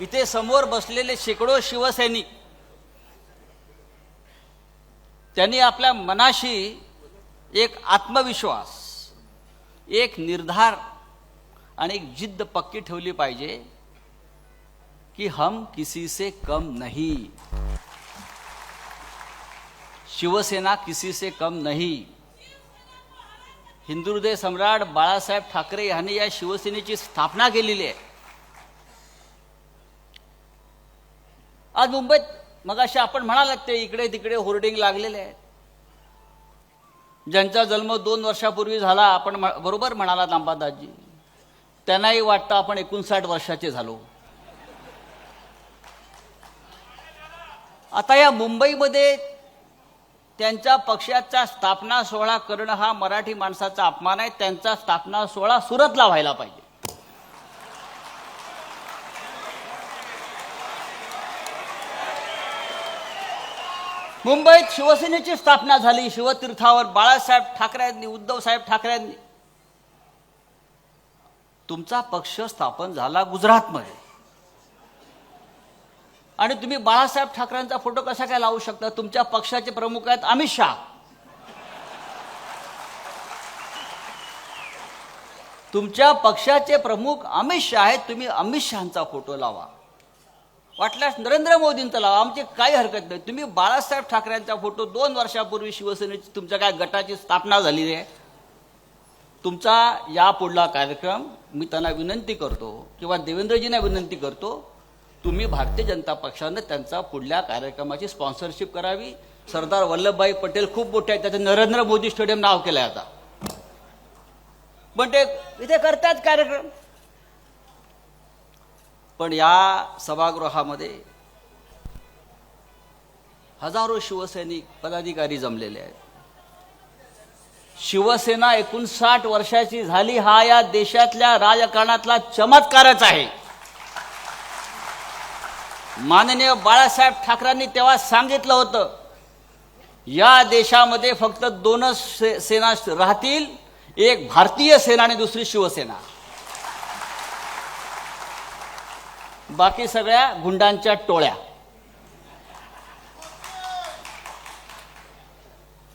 इथे समोर बसलेले शेकडो शिवसैनिक. त्यांनी आपल्या मनाशी एक आत्मविश्वास एक निर्धार आणि एक जिद्द पक्की ठेवली पाहिजे की हम किसी से कम नहीं. शिवसेना किसी से कम नहीं. हिंदुहृदय सम्राट बाळासाहेब ठाकरे यांनी या शिवसेनेची स्थापना केलेली आहे. आज मुंबईत मगाशी आपण म्हणालात ते इकडे तिकडे होर्डिंग लागलेले आहेत. ज्यांचा जन्म दोन वर्षापूर्वी झाला आपण बरोबर म्हणालात अंबादासजी. त्यांनाही वाटतं आपण एकोणसाठ वर्षाचे झालो. आता या मुंबईमध्ये त्यांच्या पक्षाचा स्थापना सोहळा करणं हा मराठी माणसाचा अपमान आहे. त्यांचा स्थापना सोहळा सुरतला व्हायला पाहिजे. मुंबईत शिवसेनेची स्थापना झाली. शिवतीर्थावर बाळासाहेब ठाकरेंनी उद्धव साहेब ठाकरेंनी तुमचा पक्ष स्थापन झाला गुजरातमध्ये. आणि तुम्ही बाळासाहेब ठाकरेंचा फोटो कसा काय लावू शकता? तुमच्या पक्षाचे प्रमुख आहेत अमित शहा. तुमच्या पक्षाचे प्रमुख अमित शहा आहेत तुम्ही अमित शहाचा फोटो लावा. वाटल्यास नरेंद्र मोदींचा लावा. आमची काही हरकत नाही. तुम्ही बाळासाहेब ठाकरेंचा फोटो दोन वर्षापूर्वी शिवसेनेची तुमच्या काय गटाची स्थापना झालेली आहे? तुमचा या पुढला कार्यक्रम मी त्यांना विनंती करतो किंवा देवेंद्रजींना विनंती करतो तुम्ही भारतीय जनता पक्षानं त्यांचा पुढल्या कार्यक्रमाची स्पॉन्सरशिप करावी. सरदार वल्लभभाई पटेल खूप मोठे आहेत. त्याचं नरेंद्र मोदी स्टेडियम नाव केलं आहे आता. पण ते इथे करतात कार्यक्रम. पण या सभागृहामध्ये हजारो शिवसैनिक पदाधिकारी जमलेले आहेत. शिवसेना एकोणसाठ वर्षाची झाली हा या देशातल्या राजकारणातला चमत्कारच आहे. माननीय बाळासाहेब ठाकरेंनी तेव्हा सांगितलं होतं या देशामध्ये फक्त दोनच से- सेना राहतील एक भारतीय सेना आणि दुसरी शिवसेना. बाकी सगळ्या गुंडांच्या टोळ्या.